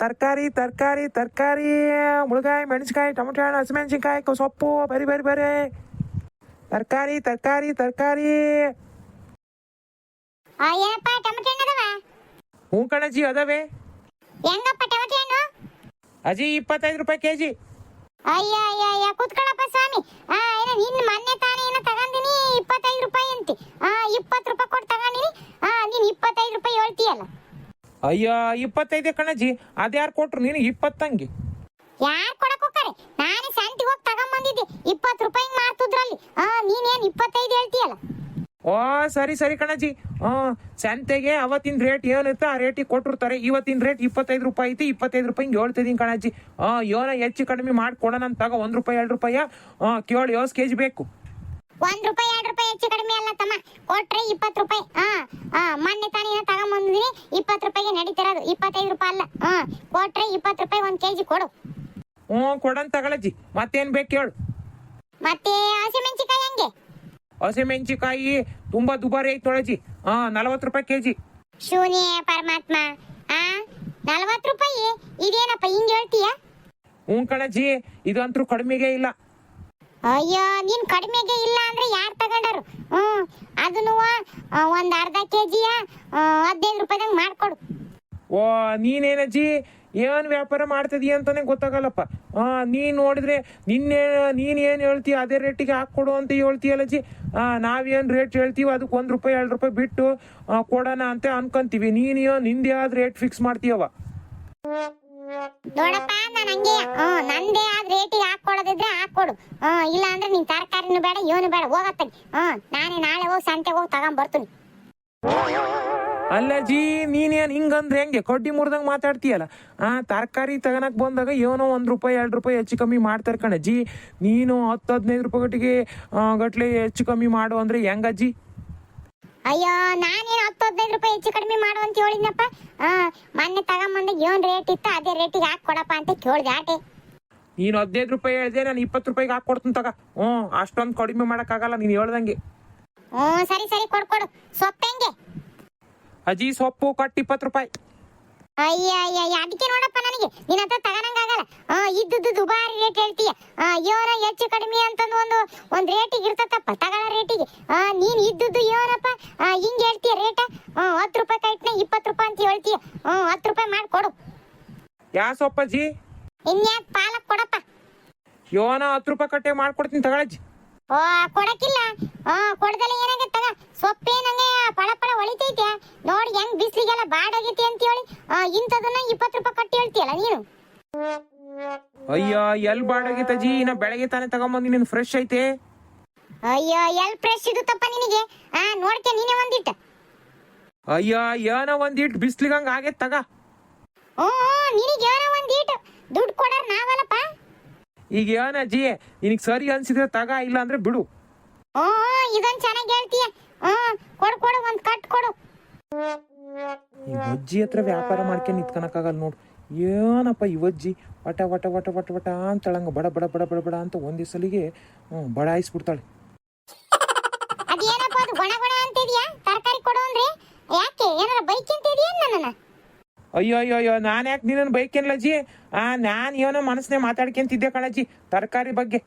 ತರಕಾರಿ ತರಕಾರಿ ತರಕಾರಿ ಮುಳುಗಾಯಿ ಮೆಣಸಿನ್ಕಾಯಿ ಟೊಮೊಟೊ ಹಣ್ಣು ಹಸಿಮೆಣಸಿನ್ಕಾಯಿ ಸೊಪ್ಪು ಬರಿ ಬರಿ ಬರಿ. ತರಕಾರಿ ತರಕಾರಿ ತರಕಾರಿ. ಆ, ಏನಪ್ಪ ಟೊಮೆಟೊ ಹಣ್ಣು ಅದಾವ? ಹ್ಞೂ ಕಣಜ್ಜಿ ಅದಾವೆ. ಹೆಂಗಪ್ಪ ಟೊಮೆಟೊ ಹಣ್ಣು ಅಜ್ಜಿ ಇಪ್ಪತ್ತೈದು ರೂಪಾಯಿ ಕೆಜಿ. ಅಯ್ಯ ಅಯ್ಯ ಅಯ್ಯ ಕೂತ್ಕೊಳ್ಳಪ್ಪ ಸ್ವಾಮಿ. ಆ ಏನೋ ನಿನ್ನ ಮೊನ್ನೆ ತಾನೇ ಏನೋ ತಗೊಂಡಿನಿ ಇಪ್ಪತ್ತೈದು ರೂಪಾಯಿ ಅಂತಿ ಆ ಇಪ್ಪತ್ತು ರೂಪಾಯಿ ಕೊಟ್ಟು ತಗೊಂಡಿನಿ ಆ ನೀನು ಇಪ್ಪತ್ತೈದು ರೂಪಾಯಿ ಹೇಳ್ತೀಯಲ್ಲ ಅಯ್ಯ ಇಪ್ಪತ್ತೈದೇ ಕಣಜಿ ಅದ್ಯಾರು ಕೊಟ್ರು ನಿನಗೆ ಇಪ್ಪತ್ತಂಗೆ? ಯಾರು ಕೊಡಕ್ ಹೋಗ್ತಾರೆ? ನಾನೇ ಸಂತಿಗೆ ಹೋಗಿ ತಗೊಂಬಂದಿದ್ದೆ. ಇಪ್ಪತ್ತು ರೂಪಾಯಿ ಮಾಡ್ತಿದ್ರಲ್ಲಿ ಆ ನೀನೇನು ಇಪ್ಪತ್ತೈದು ಹೇಳ್ತೀಯಲ್ಲ? ಓ ಸರಿ ಸರಿ ಕಣಜ್ಜಿ. ಹಾಂ ಸಂತೆಗೆ ಅವತ್ತಿನ ರೇಟ್ ಏನಿತ್ತು ಆ ರೇಟಿಗೆ ಕೊಟ್ಟಿರ್ತಾರೆ. ಇವತ್ತಿನ ರೇಟ್ ಇಪ್ಪತ್ತೈದು ರೂಪಾಯಿ ಐತಿ ಇಪ್ಪತ್ತೈದು ರೂಪಾಯಿ ಹಿಂಗೆ ಹೇಳ್ತಿದ್ದೀನಿ ಕಣಜ್ಜಿ. ಹಾಂ ಏನೋ ಹೆಚ್ಚು ಕಡಿಮೆ ಮಾಡಿ ಕೊಡೋಣ ಅಂತ ತಗೋ ಒಂದು ರೂಪಾಯಿ ಎರಡು ರೂಪಾಯಿ ಹಾಂ ಕೇಳಿ ಯೋಸ್ ಕೆ ಜಿ ಬೇಕು. ಒಂದ್ ರೂಪಾಯಿ ಎರಡು ರೂಪಾಯಿ ಹೆಚ್ಚು ಕಡಿಮೆ ಅಲ್ಲ ತಮ್ಮ. ಕೊಟ್ರೆ ಇಪ್ಪತ್ತು ರೂಪಾಯಿ. ಹಾ ಹಾ ಮೊನ್ನೆ ತಾನೇ ತಗೊಂಬಂದಿನಿ ಇಪ್ಪತ್ತು ರೂಪಾಯಿಗೆ ನಡೀತಿರೋದು. ಇಪ್ಪತ್ತೈದು ರೂಪಾಯಿ ಅಲ್ಲ. ಹಾ ಕೊಟ್ರೆ ಇಪ್ಪತ್ತು ರೂಪಾಯಿ ಒಂದ್ ಕೆಜಿ ಕೊಡು. ಹ್ಞೂ ಕೊಡಂತ ತಗೊಳಜ್ಜಿ. ಮತ್ತೇನ್ ಬೇಕು ಹೇಳು. ಮತ್ತೆ ಹಸಿಮೆಣಸಿಕಾಯಿ ಹೆಂಗೆ? ಹಸಿಮೆಣಸಿಕಾಯಿ ತುಂಬಾ ದುಬಾರಿ ಐತೆ ನೋಡಜ್ಜಿ ಹಾ ನಲವತ್ತು ರೂಪಾಯಿ ಕೆಜಿ. ಶೂನ್ಯ ಪರಮಾತ್ಮ. ಆ ನಲವತ್ತು ರೂಪಾಯಿ? ಇದೇನಪ್ಪ ಹಿಂಗ್ ಹೇಳ್ತೀಯಾ? ಹ್ಞೂ ಕಣಜ್ಜಿ ಇದಂತೂ ಕಡಿಮೆಗೆ ಇಲ್ಲ. ಅಯ್ಯೋ ನೀನ್ ಕಡಿಮೆಗೆ ಇಲ್ಲ ಅಂದ್ರೆ ಯಾರು ತಗೊಂಡರು? ಹ್ಮ್ ಅದನ್ನು ಒಂದ್ ಅರ್ಧ ಕೆಜಿಯ ಹದಿನೈದು ರೂಪಾಯಿದಂಗ್ ಮಾಡ್ಕೊಡು. ಓ ನೀನೇನಜ್ಜಿ ಏನ್ ವ್ಯಾಪಾರ ಮಾಡ್ತಿದೀಯ ಅಂತಾನೆ ಗೊತ್ತಾಗಲ್ಲಪ್ಪ. ಆ ನೀನ್ ನೋಡಿದ್ರೆ ನಿನ್ನೆ ನೀನ್ ಏನ್ ಹೇಳ್ತೀಯ ಅದೇ ರೇಟಿಗೆ ಹಾಕ್ಕೊಡು ಅಂತ ಹೇಳ್ತೀಯಲ್ಲಜ್ಜಿ. ಆ ನಾವೇನ್ ರೇಟ್ ಹೇಳ್ತೀವಿ ಅದಕ್ಕೆ ಒಂದ್ ರೂಪಾಯಿ ಎರಡು ರೂಪಾಯಿ ಬಿಟ್ಟು ಕೊಡೋಣ ಅಂತ ಅನ್ಕೊಂತೀವಿ. ನೀನು ನಿಂದೆ ಆದ ರೇಟ್ ಫಿಕ್ಸ್ ಮಾಡ್ತೀಯವ ನೋಡಪ್ಪ ಹ್ಮ್ ನಂದೇ ಆದ ರೇಟಿಗೆ ಹಾಕೊಡೋದಿದ್ರೆ ಹಾಕೊಡು. ಇಲ್ಲ ಅಂದ್ರೆ ನೀನ್ ತರಕಾರಿನೂ ಬೇಡ ಇವನು ಬೇಡ ಹೋಗತ್ತೆ ನಾನೇ ನಾಳೆ ಹೋಗಿ ಸಂತೆ ಹೋಗಿ ತಗೊಂಡ್ ಬರ್ತೀನಿ. ಅಲ್ಲಜ್ಜಿ ನೀನೇನು ಹಿಂಗಂದ್ರೆ ಹೆಂಗೆ? ಕಡ್ಡಿ ಮುರಿದಂಗೆ ಮಾತಾಡ್ತೀಯಲ್ಲ? ಆ, ತರಕಾರಿ ತಗೋಣಕ್ ಬಂದಾಗ ಏನೋ ಒಂದ್ ರೂಪಾಯಿ, ಎರಡು ರೂಪಾಯಿ ಹೆಚ್ಚು ಕಮ್ಮಿ ಮಾಡ್ತಾರ ಕಣಜ್ಜಿ. ನೀನು ಹತ್ತು, ಹದಿನೈದು ರೂಪಾಯಿ ಗಟ್ಟಿಗೆ ಗಟ್ಲೆ ಹೆಚ್ಚು ಕಮ್ಮಿ ಮಾಡು ಅಂದ್ರೆ ಹೆಂಗಜ್ಜಿ? ಅಯ್ಯೋ ನಾನೇನು ಹತ್ತು ಹದಿನೈದು ರೂಪಾಯಿ ಹೆಚ್ಚು ಕಡಿಮೆ ಮಾಡು ಅಂತ ಹೇಳಿದ್ನಪ್ಪ? ಹಾ ಮೊನ್ನೆ ತಗೊಂಬಂದಾಗ ಏನ್ ರೇಟ್ ಇತ್ತು ಅದೇ ರೇಟಿಗೆ ಕೊಡಪ್ಪ ಅಂತ ಕೇಳ್ದೆ ಆಟೆ. ನೀನು ಹದಿನೈದು ರೂಪಾಯಿ ಹೇಳಿದೆ ನಾನು ಇಪ್ಪತ್ತು ರೂಪಾಯಿಗೆ ಹಾಕ್ಕೊಡ್ತೀನಿ ತಗ. ಹ್ಞೂ ಅಷ್ಟೊಂದು ಕಡಿಮೆ ಮಾಡೋಕ್ಕಾಗಲ್ಲ ನೀನು ಹೇಳ್ದಂಗೆ. ಹ್ಮ್ ಸರಿ ಸರಿ ಕೊಡ್ಕೊಡು ಸೊಪ್ಪು ಹೆಂಗೆ? ಅಜ್ಜಿ ಸೊಪ್ಪು ಕೊಟ್ಟು ಇಪ್ಪತ್ತು ರೂಪಾಯಿ. ಅಯ್ಯ ಅಯ್ಯ ಅದಕ್ಕೆ ನೋಡಪ್ಪ ನನಗೆ. ನಿನ್ನ ಹತ್ರ ತಗೊಳಂಗಾಗಲ್ಲ ಹಾ ಇದ್ದದ್ದು ದುಬಾರಿ ರೇಟ್ ಹೇಳ್ತೀಯ. ಏನೋ ಹೆಚ್ಚು ಕಡಿಮೆ ಅಂತಂದು ಒಂದು ಒಂದು ರೇಟಿಗೆ ಇರ್ತತಪ್ಪ ತಗಳ ರೇಟಿಗೆ ನೀನು ನೀನ್ ಇದ್ದದ್ದು ಇವರಪ್ಪ ಹಾ ಹಿಂಗ್ ಹೇಳ್ತೀಯ ರೇಟ ಹತ್ತು ರೂಪಾಯಿ ಕೈಟ್ನ ಇಪ್ಪತ್ತು ರೂಪಾಯಿ ಅಂತ ಹೇಳ್ತೀಯ. ಹ್ಮ್ ಹತ್ತು ರೂಪಾಯಿ ಮಾಡಿ ಕೊಡು. ಯಾ ಸೊಪ್ಪಜ್ಜಿ ಇನ್ಯಾಕ್ ಪಾಲಕ್ ಕೊಡಪ್ಪ. ಯೋನ ಹತ್ತು ರೂಪಾಯಿ ಕಟ್ಟೆ ಮಾಡ್ಕೊಡ್ತೀನಿ ತಗೊಳಜ್ಜಿ ಓ ಕೊಡಕ್ಕಿಲ್ಲ. ಆ ಕೊಡದಲ್ಲ ಏನಾಗತ್ತೆ ತಗ? ಸೊಪ್ಪೇನಂಗೆ ಪಳ ಪಳ ಹೊಳಿತೈತೆ ನೋಡಿ ಹೆಂಗ್ ಬಿಸ್ಲಿಗೆಲ್ಲ ಬಾಡಾಗೈತಿ ಅಂತ ಹೇಳಿ ಇಂಥದನ್ನ ಇಪ್ಪತ್ತು ರೂಪಾಯಿ ಕಟ್ಟಿ ಹೇಳ್ತೀಯಲ್ಲ ನೀನು? ಅಯ್ಯ ಎಲ್ ಬಾಡಾಗಿತ್ತಜ್ಜಿ ಇನ್ನ ಬೆಳಗ್ಗೆ ತಾನೇ ತಗೊಂಬಂದಿ ನಿನ್ ಫ್ರೆಶ್ ಐತೆ? ಅಯ್ಯೋ ಎಲ್ ಫ್ರೆಶ್ ಇದು ತಪ್ಪ ನಿನಗೆ? ಆ ನೋಡ್ಕೆ ನೀನೇ ಒಂದಿಟ್ಟ ಅಯ್ಯೋ ಏನೋ ಒಂದಿಟ್ಟು ಬಿಸ್ಲಿಗಂಗೆ ಆಗೈತೆ ತಗ. ಓ ನಿನಗೆ ಏನೋ ಒಂದಿಟ್ಟು ದುಡ್ಡು ಕೊಡರ್ ನಾವಲ್ಲಪ್ಪ. ಈಗ ಏನ ಅಜ್ಜಿ ನಿನಗೆ ಸರಿ ಅನ್ಸಿದ್ರೆ ತಗ ಇಲ್ಲ ಅಂದ್ರೆ ಬಿಡು. ಓ ಇದೊಂದು ಚೆನ್ನಾಗಿ ಹೇಳ್ತೀಯ. ಹ್ಞೂ ಕೊಡು ಕೊಡು ಒಂದು ಕಟ್ ಕೊಡು. ಈ ಅಜ್ಜಿ ಹತ್ರ ವ್ಯಾಪಾರ ಮಾಡ್ಕೊಂಡು ನಿಂತ್ಕೊಳಕ್ಕಾಗಲ್ಲ ನೋಡು. ಏನಪ್ಪ ಇವಜ್ಜಿ ವಟ ವಟ ವಟ ವಟ ವಟ ಅಂತಳಂಗ ಬಡ ಬಡ ಬಡ ಬಡ ಬಡ ಅಂತ ಒಂದೇ ಸಲಿಗೆ ಹ್ಞೂ ಬಡಾಯಿಸ್ಬಿಡ್ತಾಳೆ ಅಯ್ಯೋ ಅಯ್ಯೋ ಅಯ್ಯೋ ನಾನು ಯಾಕೆ ನಿನ್ನನ್ನು ಬೈಕ್ ಅಜ್ಜಿ? ಆ ನಾನು ಏನೋ ಮನಸ್ಸನ್ನೇ ಮಾತಾಡ್ಕೊಂತಿದ್ದೆ ಕಣಜ್ಜಿ ತರಕಾರಿ ಬಗ್ಗೆ.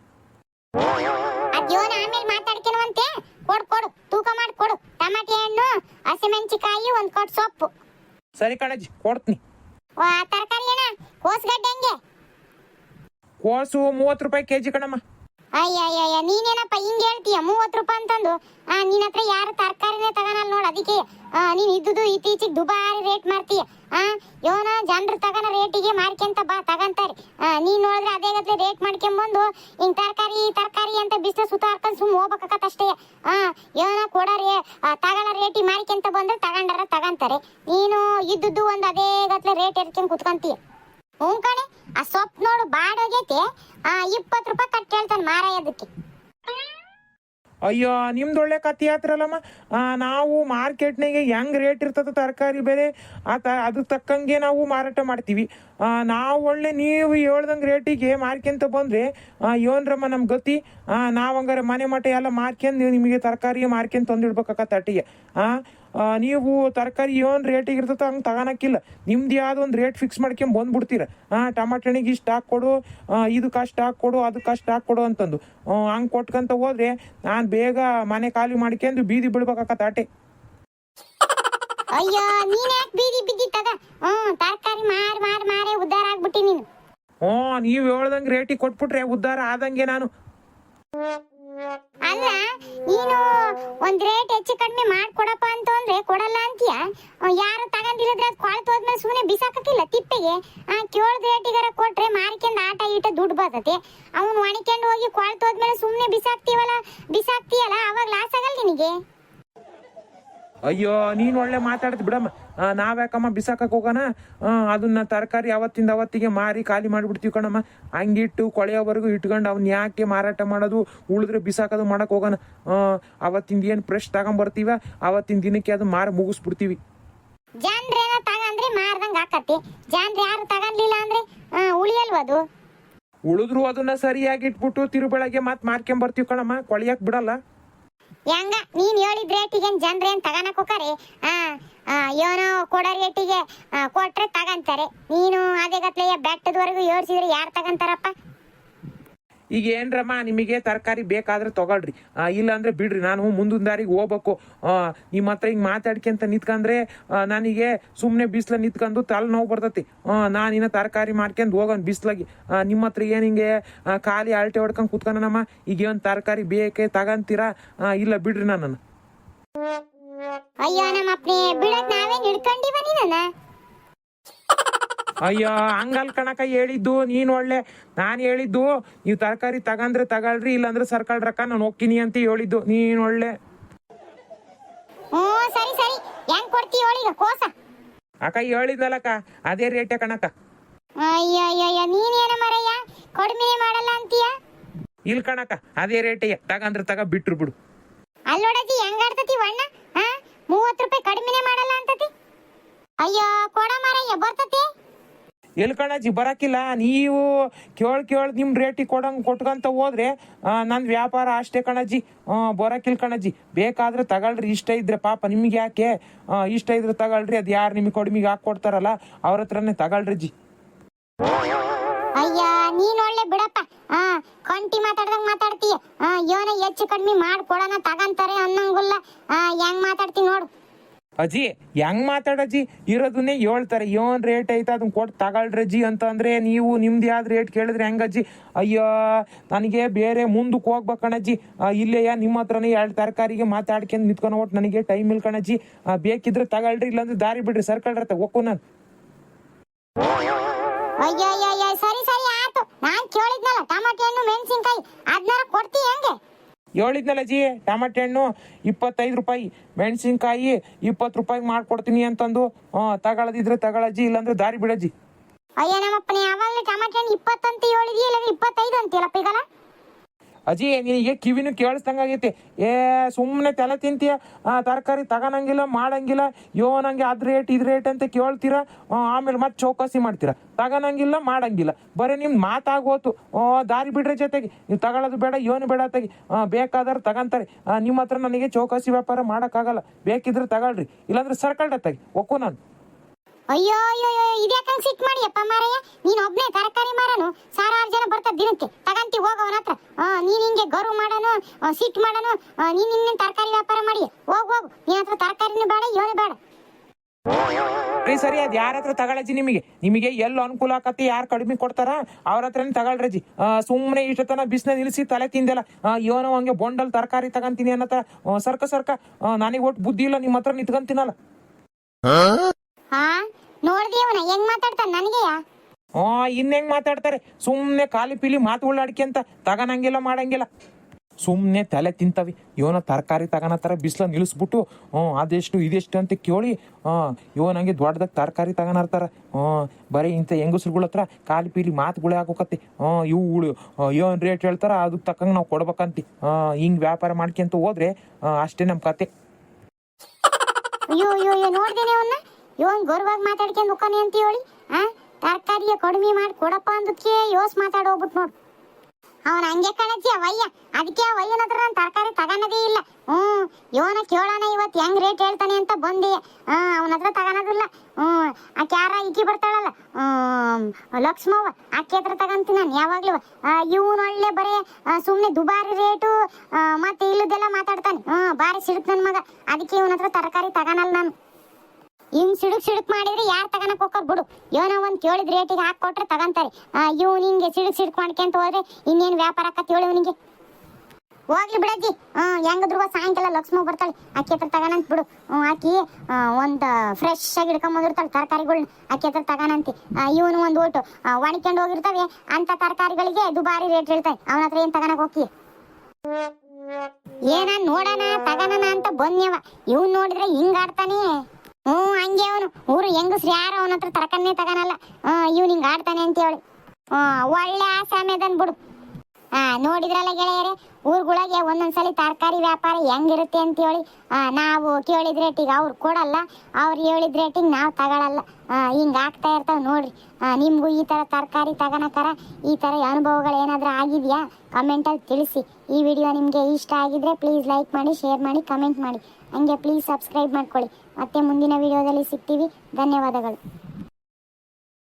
ಕೊಡು ಕೊಡು ತೂಕ ಮಾಡಿ ಕೊಡು. ಟಮಾಟಿ ಹಣ್ಣು ಹಸಿಮೆಣಸಿಕಾಯಿ ಒಂದು ಕೊಟ್ಟು ಸೊಪ್ಪು. ಸರಿ ಕಣಜ್ಜಿ ಕೊಡ್ತೀನಿ. ತರಕಾರಿ ಅಣ್ಣ ಕೋಸ್ಗಡ್ಡೆ ಹೆಂಗೆ. ಕೋಸು ಮೂವತ್ತು ರೂಪಾಯಿ ಕೆಜಿ ಕಣಮ್ಮ. ಅಯ್ಯಯ್ಯಯ್ಯ, ನೀನೇನಪ್ಪ ಹಿಂಗೆ ಹೇಳ್ತೀಯ? ಮೂವತ್ತು ರೂಪಾಯಿ ಅಂತಂದು. ಆ, ನಿನ್ನ ಹತ್ರ ಯಾರು ತರಕಾರಿನೇ ತಗೋಣಲ್ಲ ನೋಡು ಅದಕ್ಕೆ. ನೀನು ಇದ್ದುದು ಇತ್ತೀಚಿಗೆ ದುಬಾರಿ ರೇಟ್ ಮಾಡ್ತೀಯ ಆ, ಯೋನ, ಜನರು ತಗೋಣ ರೇಟಿಗೆ ಮಾರ್ಕೆಂತ ಬಾ, ತಗಂತಾರೆ. ನೀನು ನೋಡಿದ್ರೆ ಅದೇ ಗತ್ಲೆ ರೇಟ್ ಮಾಡ್ಕೊಂಬಂದು, ಹಿಂಗೆ ತರಕಾರಿ ತರಕಾರಿ ಅಂತ ಬಿಸ್ನೆಸ್ ಸುತ್ತ ಹಾಕೊಂಡ್ ಸುಮ್ ಹೋಗ್ಬೇಕಾಗತ್ತಷ್ಟೇ ಆ, ಯೋನ ಕೊಡೋರಿ ತಗೋಣ ರೇಟಿ ಮಾರ್ಕೆಂತ ಬಂದ್ರೆ ತಗೊಂಡಾರ ತಗಂತಾರೆ. ನೀನು ಇದ್ದುದು ಒಂದು ಅದೇ ಗತ್ಲೆ ರೇಟ್ ಎರ್ಕೊಂಡ್ ಕುತ್ಕೊಂತೀಯ. ಹ್ಞೂ ಕಣೆ ಆ ಸೊಪ್ಪು ನೋಡು ಬಾಡೋಗೈತೆ. ಇಪ್ಪತ್ತು ರೂಪಾಯಿ ಕಟ್ಟಿ ಹೇಳ್ತಾನೆ ಮಾರಾಯದಕ್ಕೆ ಅಯ್ಯೋ ನಿಮ್ದು ಒಳ್ಳೆ ಕತ್ತಿ ಆತ್ರಲ್ಲಮ್ಮ ನಾವು ಮಾರ್ಕೆಟ್ನಾಗೆ ಹೆಂಗ್ ರೇಟ್ ಇರ್ತದ ತರಕಾರಿ ಬೆಲೆ ಆ ತ ಅದಕ್ಕೆ ತಕ್ಕಂಗೆ ನಾವು ಮಾರಾಟ ಮಾಡ್ತೀವಿ. ನಾವು ಒಳ್ಳೆ ನೀವು ಹೇಳ್ದಂಗೆ ರೇಟಿಗೆ ಮಾರ್ಕೆಂತ ಬಂದ್ರೆ ಏನ್ರಮ್ಮ ನಮ್ ಗತಿ? ನಾವು ಹಂಗಾರೆ ಮನೆ ಮಠ ಎಲ್ಲ ಮಾರ್ಕೆಂದು ನಿಮಗೆ ತರಕಾರಿ ಮಾರ್ಕೆಂದ್ ತಂದಿಡ್ಬೇಕಾಗತ್ತೆ ಅಟ್ಟಿಗೆ. ಆ, ನೀವು ತರಕಾರಿ ಏನು ರೇಟಿಗೆ ಇರ್ತೈತೆ ಹಂಗೆ ತಗೊಳಕ್ಕಿಲ್ಲ. ನಿಮ್ದು ಯಾವ್ದೋ ಒಂದು ರೇಟ್ ಫಿಕ್ಸ್ ಮಾಡ್ಕೊಂಡು ಬಂದ್ಬಿಡ್ತೀರ. ಹಾಂ ಟಮಾಟ ಹಣ್ಣಿಗೆ ಇಷ್ಟು ಹಾಕ್ಕೊಡು ಇದಕ್ಕೆ ಅಷ್ಟು ಹಾಕ್ಕೊಡು ಅದಕ್ಕೆ ಅಷ್ಟು ಹಾಕ್ಕೊಡು ಅಂತಂದು. ಹಂಗೆ ಕೊಟ್ಕೊಂತ ಹೋದ್ರೆ ನಾನು ಬೇಗ ಮನೆ ಖಾಲಿ ಮಾಡ್ಕೊಂಡು ಬೀದಿ ಬಿಡ್ಬೇಕಾಗತ್ತೆ ಆಟೆ. ಅಯ್ಯೋ ನೀನ್ ಯಾಕೆ ಬೀದಿ ಬಿದ್ದಿತ್ತದ? ಹ್ಮ್ ತರಕಾರಿ ಮಾರ್ ಮಾರ್ ಮಾರೇ ಉದ್ದಾರ ಆಗ್ಬಿಟ್ಟಿ ನೀನು. ಹ್ಞೂ ನೀವು ಹೇಳ್ದಂಗೆ ರೇಟಿಗೆ ಕೊಟ್ಬಿಟ್ರೆ ಉದ್ದಾರ ಆದಂಗೆ ನಾನು. ಅಲ್ಲ, ನೀನು ಒಂದ್ ರೇಟ್ ಹೆಚ್ಚು ಕಡಿಮೆ ಮಾಡ್ಕೊಡಪ್ಪ ಅಂತ ಅಂದ್ರೆ ಕೊಡಲ್ಲ ಅಂತೀಯ? ಯಾರು ತಗೊಂಡಿಲ್ಲದ್ರೆ ಅದು ಕೊಳ್ತು ಹೋದ್ಮೇಲೆ ಸುಮ್ಮನೆ ಬಿಸಾಕಕ್ಕಿಲ್ಲ ತಿಪ್ಪೆಗೆ? ಆ, ಕೇಳ್ದ ರೇಟಿಗಾರ ಕೊಟ್ರೆ ಮಾರ್ಕೊಂಡ್ ಆಟ ಈಟ ದುಡ್ಡು ಬರ್ತತೆ. ಅವನು ಒಣಕೊಂಡು ಹೋಗಿ ಕೊಳತು ಹೋದ್ಮೇಲೆ ಸುಮ್ಮನೆ ಬಿಸಾಕ್ತೀವಲ್ಲ, ಬಿಸಾಕ್ತೀಯಲ್ಲ, ಅವಾಗ ಲಾಸ್ ಆಗಲ್ಲ ನಿನಗೆ? ಅಯ್ಯೋ ನೀನು ಒಳ್ಳೆ ಮಾತಾಡ್ತಿ ಬಿಡಮ್ಮ. ನಾವ್ಯಾಕಮ್ಮ ಬಿಸಾಕಕ್ಕೆ ಹೋಗೋಣ? ಅದನ್ನ ತರಕಾರಿ ಅವತ್ತಿಂದ ಅವತ್ತಿಗೆ ಮಾರಿ ಖಾಲಿ ಮಾಡಿಬಿಡ್ತೀವಿ ಕಣಮ್ಮ. ಹಂಗಿಟ್ಟು ಕೊಳೆಯೋವರೆಗೂ ಇಟ್ಕೊಂಡು ಅವ್ನ ಯಾಕೆ ಮಾರಾಟ ಮಾಡೋದು? ಉಳಿದ್ರೆ ಬಿಸಾಕೋದು ಮಾಡೋಕೆ ಹೋಗೋಣ. ಅವತ್ತಿಂದ ಏನು ಫ್ರೆಶ್ ತಗೊಂಬರ್ತೀವ? ಅವತ್ತಿನ ದಿನಕ್ಕೆ ಅದು ಮಾರಿ ಮುಗಿಸ್ಬಿಡ್ತೀವಿ. ಜಾನ್ರೇನ ತಗಂದ್ರೆ ಮಾರ್ದಂಗ ಆಕತಿ. ಜಾನ್ರಿ ಯಾರು ತಗನ್ಲಿಲ್ಲ ಅಂದ್ರೆ? ಆ, ಉಳಿಯಲ್ವದು ಉಳಿದ್ರು ಅದನ್ನ ಸರಿಯಾಗಿ ಇಟ್ಬಿಟ್ಟು ತಿರುಬೆಳಗ್ಗೆ ಮತ್ತೆ ಮಾರ್ಕೊಂಬರ್ತೀವಿ ಕಣಮ್ಮ. ಕೊಳೆಯಕ್ಕೆ ಬಿಡಲ್ಲ. ಹೆಂಗ? ನೀನ್ ಹೇಳಿದ ರೇಟಿಗೆ ಜನ್ರೇನ್ ತಗನಕ್ ಹೋಗಾರೆ ಆ ಏನೋ ಕೊಡೋ ರೇಟಿಗೆ ಕೊಟ್ರೆ ತಗಂತಾರೆ. ನೀನು ಅದೇ ಗತ್ಲೆಯ ಬೆಟ್ಟದವರೆಗೂ ಏರ್ಸಿದ್ರೆ ಯಾರು ತಗಂತಾರಪ್ಪ? ಈಗ ಏನ್ರಮ್ಮ ನಿಮಗೆ ತರಕಾರಿ ಬೇಕಾದ್ರೆ ತಗೊಳ್ರಿ. ಇಲ್ಲ ಅಂದ್ರೆ ಬಿಡ್ರಿ, ನಾನು ಮುಂದಿನ ದಾರಿಗೆ ಹೋಗ್ಬೇಕು. ನಿಮ್ಮ ಹತ್ರ ಹಿಂಗೆ ಮಾತಾಡ್ಕೊಂತ ನಿಂತ್ಕಂದ್ರೆ ನನಗೆ ಸುಮ್ಮನೆ ಬಿಸಿಲ ನಿಂತ್ಕೊಂಡು ತಲೆ ನೋವು ಬರ್ತೈತಿ. ನಾನು ಇನ್ನ ತರಕಾರಿ ಮಾಡ್ಕೊಂಡು ಹೋಗೋಣ ಬಿಸ್ಲಾಗಿ. ನಿಮ್ಮ ಹತ್ರ ಏನು ಹಿಂಗೆ ಖಾಲಿ ಅಳ್ಟೆ ಹೊಡ್ಕೊಂಡು ಕುತ್ಕೊಂಡನಮ್ಮ, ಈಗ ಏನು ತರಕಾರಿ ಬೇಕೆ ತಗಂತೀರಾ? ಇಲ್ಲ ಬಿಡ್ರಿ ನಾನು ಅಯ್ಯೋ ನಮ್ಮ ಅಪ್ಪನೇ, ಬಿಡಕ್ ನಾವೇನ್ ಹಿಡ್ಕೊಂಡಿವ ನೀನನ್ನ? ಅಯ್ಯೋ ಹಂಗಲ್ ಕಣಕ ಹೇಳಿದ್ದು ನೀನ್ ಒಳ್ಳೆ ನಾನು ಹೇಳಿದ್ದು ನೀವು ತರಕಾರಿ ತಗಂದ್ರೆ ತಗೊಳ್ರಿ ಇಲ್ಲಾಂದ್ರೆ ಸರ್ಕಲ್ ರೊಕ್ಕ ನಾನು ಹೋಗ್ತೀನಿ ಅಂತ ಹೇಳಿದ್ದು ನೀನ್ ಒಳ್ಳೆ. ಹ್ಞೂ ಸರಿ ಸರಿ ಹೆಂಗ್ ಕೊಡ್ತೀಯ ಅವಳಿಗೆ ಕೋಸ. ಅಕ್ಕ ಹೇಳಿದ್ನಲ್ಲಕ್ಕ ಅದೇ ರೇಟೇ ಕಣಕ ಅಯ್ಯೋ ಅಯ್ಯೋ ನೀನೇನ ಮರಯ್ಯ ಕಡಿಮೆ ಮಾಡಲ್ಲ ಅಂತೀಯ? ಇಲ್ ಕಣಕ್ಕ ಅದೇ ರೇಟ್ ತಗಂದ್ರೆ ತಗ ಬಿಟ್ರು ಬಿಡು. ಅಲ್ಲೋಡತಿ ಹೆಂಗ ಆಡ್ತತಿ ವಣ್ಣ ಹಾ? ಮೂವತ್ತು ರೂಪಾಯಿ ಕಡಿಮೆನೆ ಮಾಡಲ್ಲ ಅಂತತಿ? ಅಯ್ಯೋ ಕೊಡ ಮರಯ್ಯ ಬರ್ತತಿ? ಎಲ್ ಕಣಜ್ಜಿ ಬರಕಿಲ್ಲ. ನೀವು ಕೇಳ್ ಕೇಳ್ ನಿಮ್ ರೇಟಿ ಕೊಡಂಗ್ ಕೊಟ್ಕಂತ ಹೋದ್ರೆ ಆ, ನನ್ ವ್ಯಾಪಾರ ಅಷ್ಟೇ ಕಣಜಿ. ಬರಕಿಲ್ ಕಣಜ್ಜಿ ಬೇಕಾದ್ರೆ ತಗೊಳ್ರಿ ಇಷ್ಟ ಇದ್ರೆ ಪಾಪ ನಿಮ್ಗೆ ಯಾಕೆ? ಇಷ್ಟ ಇದ್ರೆ ತಗೊಳ್ರಿ ಅದು ಯಾರು ನಿಮಗೆ ಕಡಿಮೆಗೆ ಕೊಡ್ತಾರಲ್ಲ ಅವ್ರ ಹತ್ರನೇ ತಗೊಳ್ರಿ ಜಿ. ಅಯ್ಯ ಬಿಡಪ್ಪ. ಆ ಕಂಟಿ ಮಾತಾಡ್ದಂಗ್ ಮಾತಾಡ್ತೀಯ. ಯೋನ ಹೆಚ್ಚು ಕಡಿಮೆ ಮಾಡ್ಕೊಡೋಣ ತಗಂತಾರೆ ಅನ್ನಂಗಿಲ್ಲ. ಹೆಂಗ್ ಮಾತಾಡ್ತೀನಿ ನೋಡು. ಅಜ್ಜಿ ಹೆಂಗ್ ಮಾತಾಡಜ್ಜಿ ಇರೋದನ್ನೇ ಹೇಳ್ತಾರೆ. ಏನ್ ರೇಟ್ ಐತೆ ಅದನ್ನ ಕೊಟ್ಟು ತಗೊಳ್ರಜ್ಜಿ ಅಂತ ಅಂದ್ರೆ ನೀವು ನಿಮ್ದು ಯಾವ್ದು ರೇಟ್ ಕೇಳಿದ್ರೆ ಹೆಂಗಜ್ಜಿ ಅಯ್ಯೋ, ನನಗೆ ಬೇರೆ ಮುಂದಕ್ಕೆ ಹೋಗ್ಬೇಕಣಜ್ಜಿ ಇಲ್ಲೆಯ, ನಿಮ್ಮ ಹತ್ರನೇ ಎರಡು ತರಕಾರಿಗೆ ಮಾತಾಡ್ಕೊಂಡು ನಿಂತ್ಕೊಂಡು ಒಟ್ಟು ನನಗೆ ಟೈಮ್ ಇಲ್ಲ ಕಣಜ್ಜಿ ಬೇಕಿದ್ರೆ ತಗೊಳ್ರಿ, ಇಲ್ಲಾಂದ್ರೆ ದಾರಿ ಬಿಡ್ರಿ, ಸರ್ಕಲ್ ರತ್ತ ಒಕ್ಕು ನಾನು. ಸರಿ ಸರಿ, ಆಯ್ತು. ನಾನ್ ಕೇಳಿದ್ನಲ್ಲ ಟಮಾಟೆ ಹಣ್ಣು ಮೆಣಸಿನ್ಕಾಯಿ ಹೆಂಗೆ ಹೇಳಿದ್ನಲ್ಲ ಜಿ, ಟಮಾಟೆ ಹಣ್ಣು ಇಪ್ಪತ್ತೈದು ರೂಪಾಯಿ, ಮೆಣಸಿನ್ಕಾಯಿ ಇಪ್ಪತ್ತು ರೂಪಾಯಿಗೆ ಮಾಡ್ಕೊಡ್ತೀನಿ ಅಂತಂದು. ಹ್ಮ್ ತಗೊಳದಿದ್ರೆ ತಗೊಳಜ್ಜಿ ಇಲ್ಲಾಂದ್ರೆ ದಾರಿ ಬಿಡಜ್ಜಿ ಅಯ್ಯ ನಮ್ಮಪ್ಪನೇ, ಯಾವಾಗಲೂ ಟಮಾಟೆ ಹಣ್ಣು ಇಪ್ಪತ್ತಂತ ಹೇಳಿದ್ಯಾ, ಇಲ್ಲಾಂದ್ರೆ ಇಪ್ಪತ್ತೈದು ಅಂತೀಯಲ್ಲಪ್ಪ ಈಗಲ್ಲ ಅಜ್ಜಿ ನಿನಗೆ ಕಿವಿನೂ ಕೇಳಿಸ್ದಂಗಾಗೈತಿ ಏ ಸುಮ್ಮನೆ ತಲೆ ತಿಂತೀಯ? ತರಕಾರಿ ತಗೋನಂಗಿಲ್ಲ, ಮಾಡಂಗಿಲ್ಲ. ಯೋ, ನಂಗೆ ಅದ್ ರೇಟ್, ಇದು ರೇಟ್ ಅಂತ ಕೇಳ್ತೀರಾ? ಆಮೇಲೆ ಮತ್ತೆ ಚೌಕಾಸಿ ಮಾಡ್ತೀರಾ. ತಗೋನಂಗಿಲ್ಲ, ಮಾಡಂಗಿಲ್ಲ. ಬರೀ ನಿಮ್ಮ ಮಾತಾಗೋತು. ಓ, ದಾರಿ ಬಿಡ್ರೆ ಜೊತೆಗೆ. ನೀವು ತಗೊಳ್ಳೋದು ಬೇಡ ಏನು ಬೇಡ ತೆಗಿ ಬೇಕಾದ್ರೆ ತಗಂತಾರೆ. ನಿಮ್ಮ ಹತ್ರ ನನಗೆ ಚೌಕಾಸಿ ವ್ಯಾಪಾರ ಮಾಡೋಕ್ಕಾಗಲ್ಲ. ಬೇಕಿದ್ರೆ ತಗೊಳ್ರಿ. ಇಲ್ಲಾಂದ್ರೆ ಸರ್ಕಲ್ ತೆಗಿ ಒಕ್ಕು ನಾನು. ಅಯ್ಯೋ ಅಯ್ಯೋ ಇದ್ಯಾಕಂಗೆ ಸಿಟ್ ಮಾಡಿಯಪ್ಪ ಮಾರಯ್ಯ ನೀನ್ ಒಬ್ನೇ ತರಕಾರಿ ಮಾರನು. ಸಾವಿರಾರು ಜನ ಬರ್ತಾರೆ ದಿನಕ್ಕೆ. ಆ, ನೀನ್ ಹಿಂಗೆ ಗೌರವ ಮಾಡೋನು ಸಿಟ್ಟು ಮಾಡೋನು ನೀನ್ ಇನ್ನೇನ್ ತರಕಾರಿ ವ್ಯಾಪಾರ ಮಾಡಿ. ಹೋಗ್ ಹೋಗು ನೀನ್ ಹತ್ರ ತರಕಾರಿನೂ ಬೇಡ ಏನು ಬೇಡ. ಸರಿ ಸರಿ ಅದು ಯಾರ ಹತ್ರ ತಗೊಳಜಿ ನಿಮಗೆ? ನಿಮಗೆ ಎಲ್ಲ ಅನುಕೂಲ ಆಕತಿ ಯಾರು ಕಡಿಮೆ ಕೊಡ್ತಾರ ಅವ್ರ ಹತ್ರನೇ ಸುಮ್ನೆ ಸುಮ್ಮನೆ ಇಷ್ಟತನ ಬಿಸಿನ ನಿಲ್ಲಿಸಿ ತಲೆ ತಿಂದೆಲ್ಲ ಇವನೋ ಹಂಗೆ ಬೊಂಡಲ್ ತರಕಾರಿ ತಗಂತೀನಿ ಅನ್ನತ ಸರ್ಕ ಸರ್ಕ ನನಗೆ ಒಟ್ಟು ಬುದ್ಧಿ ಇಲ್ಲ ನಿಮ್ಮ ಹತ್ರ ನಿಂತ್ಕೊಂತೀನಲ್ಲ. ನೋಡ್ದಿಯವನ ಹೆಂಗ್ ಮಾತಾಡ್ತಾನೆ ನನಗೆಯಾ? ಹಾ ಇನ್ ಹೆಂಗ್ ಮಾತಾಡ್ತಾರೆ? ಸುಮ್ಮನೆ ಖಾಲಿ ಪೀಲಿ ಮಾತು ಉಳ್ಳಾಡ್ಕೊಂತ ತಗನಂಗಿಲ್ಲ, ಮಾಡಂಗಿಲ್ಲ. ಸುಮ್ಮನೆ ತಲೆ ತಿಂತವಿ. ಇವನ ತರಕಾರಿ ತಗೋಣತ್ತಾರ ಬಿಸಿಲ ನಿಲ್ಲಿಸ್ಬಿಟ್ಟು ಹ್ಞೂ, ಅದೆಷ್ಟು, ಇದೆಷ್ಟು ಅಂತ ಕೇಳಿ ಹಾಂ ಇವನಂಗೆ ದೊಡ್ಡದಾಗ ತರಕಾರಿ ತಗನರ್ತಾರ ಹ್ಞೂ, ಬರೀ ಇಂಥ ಹೆಂಗಸ್ರುಗಳ ಹತ್ರ ಖಾಲಿ ಪೀಲಿ ಮಾತುಗಳೇ ಹಾಕೋಕತ್ತಿ ಹ್ಞೂ, ಇವು ಉಳು ಏನು ರೇಟ್ ಹೇಳ್ತಾರ ಅದಕ್ಕೆ ತಕ್ಕಂಗೆ ನಾವು ಕೊಡ್ಬೇಕಂತಿ. ಹಾಂ ಹಿಂಗೆ ವ್ಯಾಪಾರ ಮಾಡ್ಕೊಂತ ಹೋದ್ರೆ ಅಷ್ಟೇ ನಮ್ಮ ಕತೆ. ಅಯ್ಯೋ ಅಯ್ಯೋ ನೋಡ್ದೇನೆ ಅವನ್ನ ಇವನ್ ಗೌರವಾಗಿ ಮಾತಾಡ್ಕೊಂಡು ಮುಖಾನೆ ಅಂತ ಹೇಳಿ ಆ ತರಕಾರಿಯ ಕಡಿಮೆ ಮಾಡಿ ಕೊಡಪ್ಪ ಅಂದಕ್ಕೆ ಯೋಸ್ ಹೋಗ್ಬಿಟ್ ನೋಡು. ಅವನ ಹಂಗೆ ಕಣಜ್ಜಿ ವಯ್ಯ. ಅದಕ್ಕೆ ಅವಯ್ಯನ ಹತ್ರ ನಾನು ತರಕಾರಿ ತಗನದೇ ಇಲ್ಲ. ಹ್ಮ್ ಯೋನ ಕೇಳೋಣ ಇವತ್ತು ಹೆಂಗ್ ರೇಟ್ ಹೇಳ್ತಾನೆ ಅಂತ ಬಂದಿ. ಹಾಂ ಅವನ ಹತ್ರ ತಗನದಿಲ್ಲ ಹ್ಮ್ ಆಕೆ ಯಾರ ಈಕಿ ಬರ್ತಾಳಲ್ಲ. ಲಕ್ಷ್ಮವ್ವ, ಆಕೆ ಹತ್ರ ತಗೊಂತೀನಿ ನಾನು ಯಾವಾಗಲೂ. ಇವನು ಒಳ್ಳೆ ಬರೇ ಸುಮ್ಮನೆ ದುಬಾರಿ ರೇಟು ಮತ್ತೆ ಇಲ್ಲದೆಲ್ಲ ಮಾತಾಡ್ತಾನೆ. ಹ್ಮ್ ಬಾರಿ ಸಿಡುಕ್ ನನ್ನ ಮಗ. ಅದಕ್ಕೆ ಇವನ ಹತ್ರ ತರಕಾರಿ ತಗನಲ್ಲ ನಾನು. ಇನ್ ಸಿಡುಕ್ ಸಿಡುಕ್ ಮಾಡಿದ್ರೆ ಯಾರ್ ತಗನಕ್ ಹೋಗೋರ್ ಬಿಡು. ಏನೋ ಒಂದ್ ಕೇಳಿದ ರೇಟಿಗೆ ಹಾಕೊಟ್ರೆ ತಗಂತಾರೆ. ಇವ್ ನಿಂಗೆ ಸಿಡುಕ್ ಸಿಡುಕ್ ಮಾಡ್ಕೊಂತ ಹೋದ್ರೆ ಇನ್ನೇನ್ ವ್ಯಾಪಾರ ಆಕತ್ ಹೇಳಿ ಇವನಿಗೆ. ಹೋಗ್ಲಿ ಬಿಡಜ್ಜಿ. ಹ್ಮ್ ಹೆಂಗದ್ರು ಸಾಯಂಕಾಲ ಲಕ್ಷ್ಮಿ ಬರ್ತಾಳೆ. ಅಕ್ಕಿ ಹತ್ರ ತಗನಂತ ಬಿಡು. ಆಕಿ ಒಂದ್ ಫ್ರೆಶ್ ಆಗಿ ಹಿಡ್ಕೊಂಡ್ ಬಂದಿರ್ತಾಳೆ ತರಕಾರಿಗಳನ್ನ ಅಕ್ಕಿ ಹತ್ರ ತಗನಂತಿ. ಇವನು ಒಂದ್ ಓಟು. ಒಣಕೊಂಡು ಹೋಗಿರ್ತವೆ. ಅಂತ ತರಕಾರಿಗಳಿಗೆ ದುಬಾರಿ ರೇಟ್ ಹೇಳ್ತಾನೆ ಅವನ ಹತ್ರ ಏನ್ ತಗನಕ್ ಹೋಗಿ ಏನ ನೋಡೋಣ, ತಗನನ ಅಂತ ಬಂದ್ಯವ ಇವ್ನ್ ನೋಡಿದ್ರೆ ಹಿಂಗ್ ಆಡ್ತಾನೆ ಹ್ಮ್, ಹಂಗೆ ಅವನು. ಊರು ಹೆಂಗಸ್ರು ಯಾರು ಅವನ ಹತ್ರ ತರಕನ್ನೇ ತಗನಲ್ಲ. ಹ್ಮ್ ಇವ್ನ್ ಹಿಂಗ್ ಆಡ್ತಾನೆ ಅಂತ ಹೇಳಿ ಹ್ಮ್, ಒಳ್ಳೆ ಆಸಾಮೆದನ್ ಬಿಡು ಆ, ನೋಡಿದ್ರಲ್ಲ ಗೆಳೆಯರೆ, ಊರುಗಳಿಗೆ ಒಂದೊಂದ್ಸಲಿ ತರಕಾರಿ ವ್ಯಾಪಾರ ಹೆಂಗಿರುತ್ತೆ ಅಂತ ಹೇಳಿ ನಾವು ಕೇಳಿದ ರೇಟಿಗೆ ಅವ್ರು ಕೊಡಲ್ಲ, ಅವ್ರು ಹೇಳಿದ ರೇಟಿಗೆ ನಾವು ತಗೊಳಲ್ಲ. ಹಿಂಗೆ ಆಗ್ತಾ ಇರ್ತಾವ ನೋಡ್ರಿ. ನಿಮಗೂ ಈ ಥರ ತರಕಾರಿ ತಗೋಣಕರ ಈ ಥರ ಅನುಭವಗಳು ಏನಾದರೂ ಆಗಿದೆಯಾ? ಕಮೆಂಟಲ್ಲಿ ತಿಳಿಸಿ. ಈ ವಿಡಿಯೋ ನಿಮಗೆ ಇಷ್ಟ ಆಗಿದ್ರೆ ಪ್ಲೀಸ್ ಲೈಕ್ ಮಾಡಿ ಶೇರ್ ಮಾಡಿ ಕಮೆಂಟ್ ಮಾಡಿ. ಹಂಗೆ ಪ್ಲೀಸ್ ಸಬ್ಸ್ಕ್ರೈಬ್ ಮಾಡ್ಕೊಳ್ಳಿ. ಮತ್ತೆ ಮುಂದಿನ ವಿಡಿಯೋದಲ್ಲಿ ಸಿಗ್ತೀವಿ. ಧನ್ಯವಾದಗಳು.